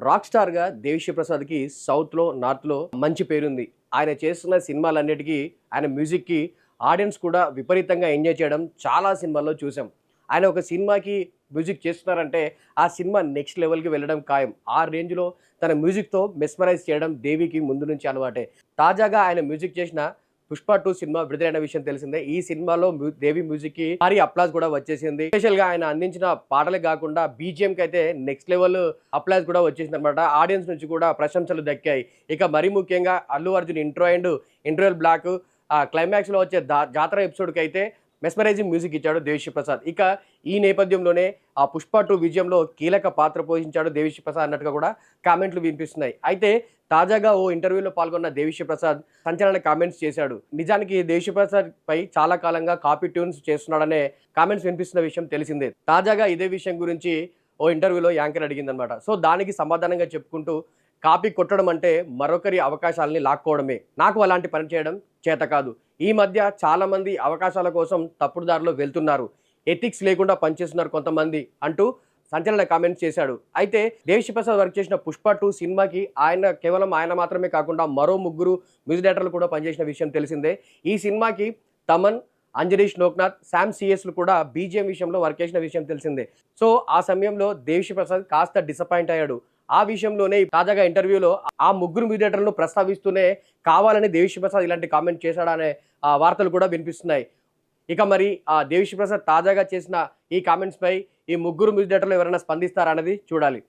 Rock స్టార్గా దేవిశ్రీ ప్రసాద్కి సౌత్లో నార్త్లో మంచి పేరుంది. ఆయన చేస్తున్న సినిమాలన్నిటికీ ఆయన మ్యూజిక్కి ఆడియన్స్ కూడా విపరీతంగా ఎంజాయ్ చేయడం చాలా సినిమాల్లో చూసాం. ఆయన ఒక సినిమాకి మ్యూజిక్ చేస్తున్నారంటే ఆ సినిమా నెక్స్ట్ లెవెల్కి వెళ్ళడం ఖాయం. ఆ రేంజ్లో తన మ్యూజిక్తో మెస్మరైజ్ చేయడం దేవికి ముందు నుంచి అలవాటే. తాజాగా ఆయన మ్యూజిక్ చేసిన పుష్ప టూ సినిమా విడుదలైన విషయం తెలిసిందే. ఈ సినిమాలో దేవి మ్యూజిక్కి భారీ అప్లాజ్ కూడా వచ్చేసింది. స్పెషల్గా ఆయన అందించిన పాటలే కాకుండా బీజిఎం కి అయితే నెక్స్ట్ లెవెల్ అప్లాజ్ కూడా వచ్చేసింది అనమాట ఆడియన్స్ నుంచి కూడా ప్రశంసలు దక్కాయి. ఇక మరీ ముఖ్యంగా Allu Arjun intro and interval block ఆ క్లైమాక్స్లో వచ్చే దా- జాతర ఎపిసోడ్కి అయితే మెస్మరైజింగ్ మ్యూజిక్ ఇచ్చాడు దేవిశ్రీ ప్రసాద్. ఇక ఈ నేపథ్యంలోనే ఆ పుష్ప టూ విజయంలో కీలక పాత్ర పోషించాడు దేవిశ్రీ ప్రసాద్ అన్నట్టుగా కూడా కామెంట్లు వినిపిస్తున్నాయి. అయితే తాజాగా ఓ ఇంటర్వ్యూలో పాల్గొన్న దేవిశ్రీ ప్రసాద్ సంచలన కామెంట్స్ చేశాడు. నిజానికి దేవిశ్రీ ప్రసాద్ పై చాలా కాలంగా కాపీ ట్యూన్స్ చేస్తున్నాడనే కామెంట్స్ వినిపిస్తున్న విషయం తెలిసిందే. తాజాగా ఇదే విషయం గురించి ఓ ఇంటర్వ్యూలో యాంకర్ అడిగిందనమాట సో దానికి సమాధానంగా చెప్పుకుంటూ కాపీ కొట్టడం అంటే మరొకరి అవకాశాలని లాక్కోవడమే. నాకు అలాంటి పని చేయడం చేత కాదు. ఈ మధ్య చాలామంది అవకాశాల కోసం తప్పుడు దారిలో వెళ్తున్నారు. ఎథిక్స్ లేకుండా పనిచేస్తున్నారు కొంతమంది అంటూ సంచలన కామెంట్స్ చేశాడు. అయితే దేవిశ్రీప్రసాద్ వర్క్ చేసిన పుష్ప టూ సినిమాకి ఆయన కేవలం ఆయన మాత్రమే కాకుండా మరో ముగ్గురు మ్యూజిక్ డైరెక్టర్లు కూడా పనిచేసిన విషయం తెలిసిందే. ఈ సినిమాకి తమన్ అంజనీష్ లోక్నాథ్ శామ్ సిఎస్లు కూడా బీజిఎం విషయంలో వర్క్ చేసిన విషయం తెలిసిందే. సో ఆ సమయంలో దేవిశ్రీప్రసాద్ కాస్త డిసప్పాయింట్ అయ్యాడు. ఆ విషయంలోనే తాజాగా ఇంటర్వ్యూలో ఆ ముగ్గురు మీడియేటర్లను ప్రస్తావిస్తూనే కావాలని దేవిశ్రీప్రసాద్ ఇలాంటి కామెంట్ చేశాడనే వార్తలు కూడా వినిపిస్తున్నాయి. ఇక మరి ఆ దేవిశ్రీప్రసాద్ తాజాగా చేసిన ఈ కామెంట్స్పై ఈ ముగ్గురు మీడియేటర్లు ఎవరైనా స్పందిస్తారా అనేది చూడాలి.